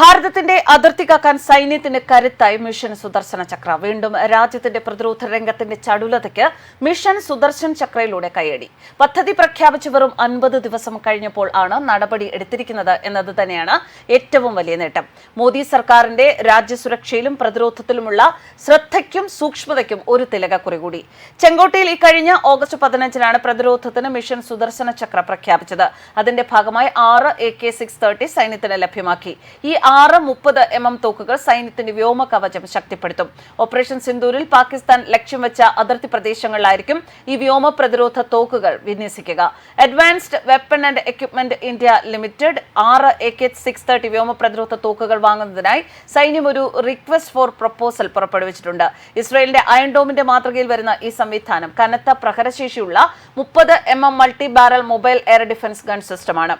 ഭാരതത്തിന്റെ അതിർത്തി കാക്കാൻ സൈന്യത്തിന് കരുത്തായി മിഷൻ സുദർശന ചക്ര. വീണ്ടും രാജ്യത്തിന്റെ പ്രതിരോധ രംഗത്തിന്റെ ചടുലതയ്ക്ക് മിഷൻ സുദർശൻ ചക്രയിലൂടെ കൈയടി. പദ്ധതി പ്രഖ്യാപിച്ച് വെറും അൻപത് ദിവസം കഴിഞ്ഞപ്പോൾ ആണ് നടപടി എടുത്തിരിക്കുന്നത് എന്നത് തന്നെയാണ് ഏറ്റവും വലിയ നേട്ടം. മോദി സർക്കാരിന്റെ രാജ്യസുരക്ഷയിലും പ്രതിരോധത്തിലുമുള്ള ശ്രദ്ധയ്ക്കും സൂക്ഷ്മതയ്ക്കും ഒരു തിലകക്കുറി കൂടി. ചെങ്കോട്ടയിൽ ഇക്കഴിഞ്ഞ ഓഗസ്റ്റ് പതിനഞ്ചിനാണ് പ്രതിരോധത്തിന് മിഷൻ സുദർശന ചക്ര പ്രഖ്യാപിച്ചത്. അതിന്റെ ഭാഗമായി ആറ് എ കെ സിക്സ് തേർട്ടി സൈന്യത്തിന് ലഭ്യമാക്കി. ഈ ആറ് മുപ്പത് എം എം തോക്കുകൾ സൈന്യത്തിന്റെ വ്യോമ കവചം ശക്തിപ്പെടുത്തും. ഓപ്പറേഷൻ സിന്ദൂരിൽ പാകിസ്ഥാൻ ലക്ഷ്യം വെച്ച അതിർത്തി പ്രദേശങ്ങളിലായിരിക്കും ഈ വ്യോമ പ്രതിരോധ തോക്കുകൾ വിന്യസിക്കുക. Advanced weapon and equipment India limited ആറ് എ കെ സിക്സ് തേർട്ടി വ്യോമ പ്രതിരോധ തോക്കുകൾ വാങ്ങുന്നതിനായി സൈന്യം ഒരു റിക്വസ്റ്റ് ഫോർ പ്രപ്പോസൽ പുറപ്പെടുവിച്ചിട്ടുണ്ട്. ഇസ്രയേലിന്റെ അയൺഡോമിന്റെ മാതൃകയിൽ വരുന്ന ഈ സംവിധാനം കനത്ത പ്രഹരശേഷിയുള്ള മുപ്പത് M M multi barrel mobile air defence gun സിസ്റ്റമാണ്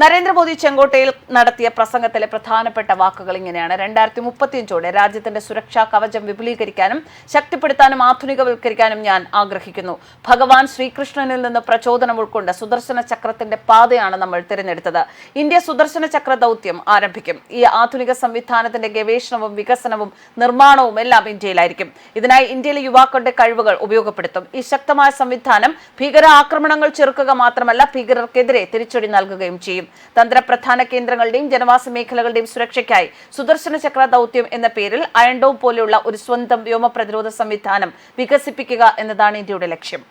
നരേന്ദ്രമോദി ചെങ്കോട്ടയിൽ നടത്തിയ പ്രസംഗത്തിലെ പ്രധാനപ്പെട്ട വാക്കുകൾ ഇങ്ങനെയാണ്. രണ്ടായിരത്തി മുപ്പത്തിയഞ്ചോടെ രാജ്യത്തിന്റെ സുരക്ഷാ കവചം വിപുലീകരിക്കാനും ശക്തിപ്പെടുത്താനും ആധുനികവൽക്കരിക്കാനും ഞാൻ ആഗ്രഹിക്കുന്നു. ഭഗവാൻ ശ്രീകൃഷ്ണനിൽ നിന്ന് പ്രചോദനം ഉൾക്കൊണ്ട് സുദർശന ചക്രത്തിന്റെ പാതയാണ് നമ്മൾ തിരഞ്ഞെടുത്തത്. ഇന്ത്യ സുദർശന ചക്ര ദൗത്യം ആരംഭിക്കും. ഈ ആധുനിക സംവിധാനത്തിന്റെ ഗവേഷണവും വികസനവും നിർമ്മാണവും എല്ലാം ഇന്ത്യയിലായിരിക്കും. ഇതിനായി ഇന്ത്യയിലെ യുവാക്കളുടെ കഴിവുകൾ ഉപയോഗപ്പെടുത്തും. ഈ ശക്തമായ സംവിധാനം ഭീകര ആക്രമണങ്ങൾ ചെറുക്കുക മാത്രമല്ല ഭീകരർക്കെതിരെ തിരിച്ചടി നൽകുകയും ചെയ്യും. തന്ത്രപ്രധാന കേന്ദ്രങ്ങളുടെയും ജനവാസ മേഖലകളുടെയും സുരക്ഷയ്ക്കായി സുദർശന ചക്ര ദൗത്യം എന്ന പേരിൽ അയൺഡോം പോലെയുള്ള ഒരു സ്വന്തം വ്യോമ പ്രതിരോധ സംവിധാനം വികസിപ്പിക്കുക എന്നതാണ് ഇന്ത്യയുടെ ലക്ഷ്യം.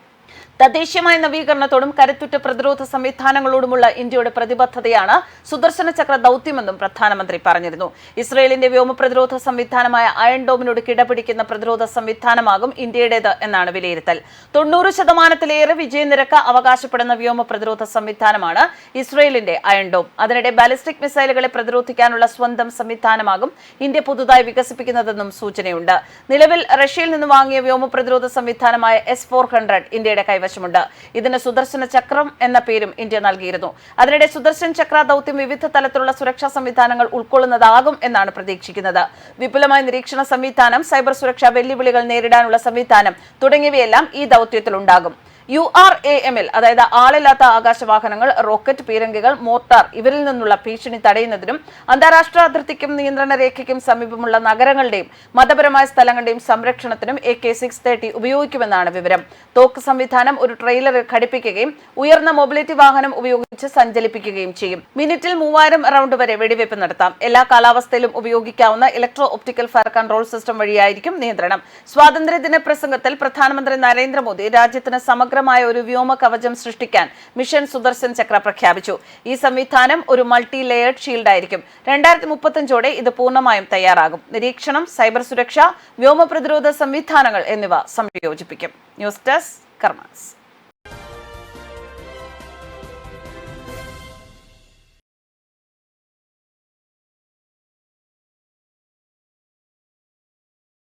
തദ്ദേശീയമായ നവീകരണത്തോടും കരുത്തുറ്റ പ്രതിരോധ സംവിധാനങ്ങളോടുമുള്ള ഇന്ത്യയുടെ പ്രതിബദ്ധതയാണ് സുദർശന ചക്ര ദൌത്യമെന്നും പ്രധാനമന്ത്രി പറഞ്ഞിരുന്നു. ഇസ്രയേലിന്റെ വ്യോമ പ്രതിരോധ സംവിധാനമായ അയൺ ഡോമിനോട് കിടപിടിക്കുന്ന പ്രതിരോധ സംവിധാനമാകും ഇന്ത്യയുടേത് എന്നാണ് വിലയിരുത്തൽ. തൊണ്ണൂറ് ശതമാനത്തിലേറെ വിജയനിരക്ക് അവകാശപ്പെടുന്ന വ്യോമ പ്രതിരോധ സംവിധാനമാണ് ഇസ്രയേലിന്റെ അയൺ ഡോം അതിനിടെ ബാലിസ്റ്റിക് മിസൈലുകളെ പ്രതിരോധിക്കാനുള്ള സ്വന്തം സംവിധാനമാകും ഇന്ത്യ പുതുതായി വികസിപ്പിക്കുന്നതെന്നും സൂചനയുണ്ട്. നിലവിൽ റഷ്യയിൽ നിന്ന് വാങ്ങിയ വ്യോമ പ്രതിരോധ സംവിധാനമായ എസ് ഫോർ ഹൺഡ്രഡ് ഇന്ത്യയുടെ കൈവശമുണ്ട് ഇതിന് സുദർശന ചക്രം എന്ന പേരും ഇന്ത്യ നൽകിയിരുന്നു. അതിനിടെ സുദർശൻ ചക്ര ദൗത്യം വിവിധ തലത്തിലുള്ള സുരക്ഷാ സംവിധാനങ്ങൾ ഉൾക്കൊള്ളുന്നതാകും എന്നാണ് പ്രതീക്ഷിക്കുന്നത്. വിപുലമായ നിരീക്ഷണ സംവിധാനം സൈബർ സുരക്ഷാ വെല്ലുവിളികൾ നേരിടാനുള്ള സംവിധാനം തുടങ്ങിയവയെല്ലാം ഈ ദൗത്യത്തിൽ ഉണ്ടാകും യു ആർ എ എമ്മിൽ അതായത് ആളില്ലാത്ത ആകാശവാഹനങ്ങൾ റോക്കറ്റ് പീരങ്കികൾ മോർട്ടാർ ഇവരിൽ നിന്നുള്ള ഭീഷണി തടയുന്നതിനും അന്താരാഷ്ട്ര അതിർത്തിക്കും നിയന്ത്രണ രേഖയ്ക്കും സമീപമുള്ള നഗരങ്ങളുടെയും മതപരമായ സ്ഥലങ്ങളുടെയും സംരക്ഷണത്തിനും എ കെ സിക്സ് തേർട്ടി ഉപയോഗിക്കുമെന്നാണ് വിവരം. തോക്ക് സംവിധാനം ഒരു ട്രെയിലർ ഘടിപ്പിക്കുകയും ഉയർന്ന മൊബിലിറ്റി വാഹനം ഉപയോഗിച്ച് സഞ്ചലിപ്പിക്കുകയും ചെയ്യും. മിനിറ്റിൽ മൂവായിരം റൗണ്ട് വരെ വെടിവയ്പ് നടത്താം. എല്ലാ കാലാവസ്ഥയിലും ഉപയോഗിക്കാവുന്ന electro optical fire control system വഴിയായിരിക്കും നിയന്ത്രണം. സ്വാതന്ത്ര്യദിന പ്രസംഗത്തിൽ പ്രധാനമന്ത്രി നരേന്ദ്രമോദി രാജ്യത്തിന് സമഗ്രമായ ഒരു വ്യോമ കവചം സൃഷ്ടിക്കാൻ മിഷൻ സുദർശൻ ചക്ര പ്രഖ്യാപിച്ചു. ഈ സംവിധാനം ഒരു മൾട്ടി ലെയർഡ് ഷീൽഡ് ആയിരിക്കും. രണ്ടായിരത്തി മുപ്പത്തഞ്ചോടെ ഇത് പൂർണമായും തയ്യാറാകും. നിരീക്ഷണം സൈബർ സുരക്ഷ വ്യോമ പ്രതിരോധ സംവിധാനങ്ങൾ എന്നിവ സംയോജിപ്പിക്കും. News desk karmas